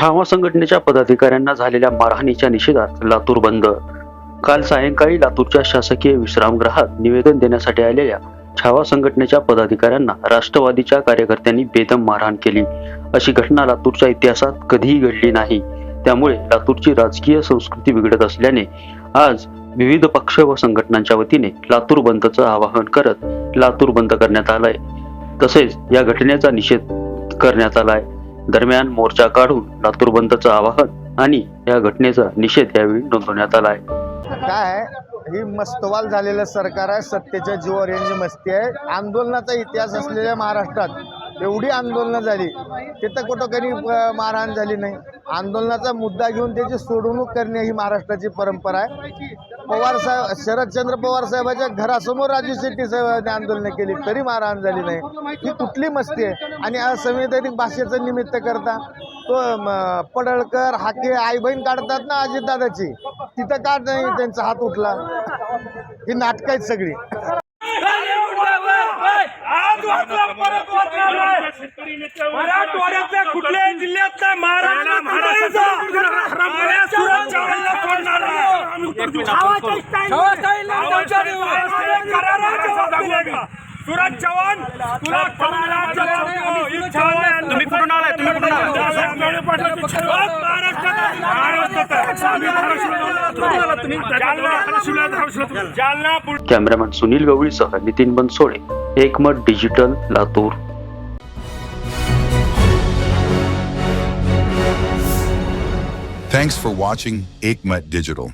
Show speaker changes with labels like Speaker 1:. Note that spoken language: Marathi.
Speaker 1: छावा संघटनेच्या पदाधिकाऱ्यांना झालेल्या मारहाणीच्या निषेधात लातूर बंद. काल सायंकाळी लातूरच्या शासकीय विश्रामगृहात निवेदन देण्यासाठी आलेल्या छावा संघटनेच्या पदाधिकाऱ्यांना राष्ट्रवादीच्या कार्यकर्त्यांनी बेदम मारहाण केली. अशी घटना लातूरच्या इतिहासात कधीही घडली नाही. त्यामुळे लातूरची राजकीय संस्कृती बिघडत असल्याने आज विविध पक्ष व संघटनांच्या वतीने लातूर बंदचं आवाहन करत लातूर बंद करण्यात आलाय. तसेच या घटनेचा निषेध करण्यात आलाय. दरम्यान मोर्चा काढून लातूर बंदचं आवाहन आणि या घटनेचा निषेध यावेळी नोंदवण्यात
Speaker 2: आला आहे. काय ही मस्तवाल झालेलं सरकार आहे सत्तेच्या जीवावर यांची मस्ती आहे. आंदोलनाचा इतिहास असलेल्या महाराष्ट्रात एवढी आंदोलनं झाली. तिथं कुठं कधी मारहाण झाली नाही. आंदोलनाचा मुद्दा घेऊन त्याची सोडवणूक करणे ही महाराष्ट्राची परंपरा आहे. पवार साहेब शरदचंद्र पवार साहेबाच्या घरासमोर राजू शेट्टी साहेबांनी आंदोलनं केली तरी मारहाण झाली नाही. ही कुठली मस्ती आहे? आणि असंवैधानिक भाषेचं निमित्त करता तो पडळकर हाके आई बहीण काढतात ना अजितदादाची तिथं काढ नाही त्यांचा हात उठला? ही नाटकं आहेत सगळी.
Speaker 3: मराठवाड्यातल्या कुठल्याही जिल्ह्यात नाही सुरज चव्हाण तुला तुम्ही कुठून आलाय तुम्ही कुठून Jalna
Speaker 1: cameraman Sunil गवळीसह Nitin Bansode Ekmat digital Latur
Speaker 4: Thanks for watching Aikmat Digital.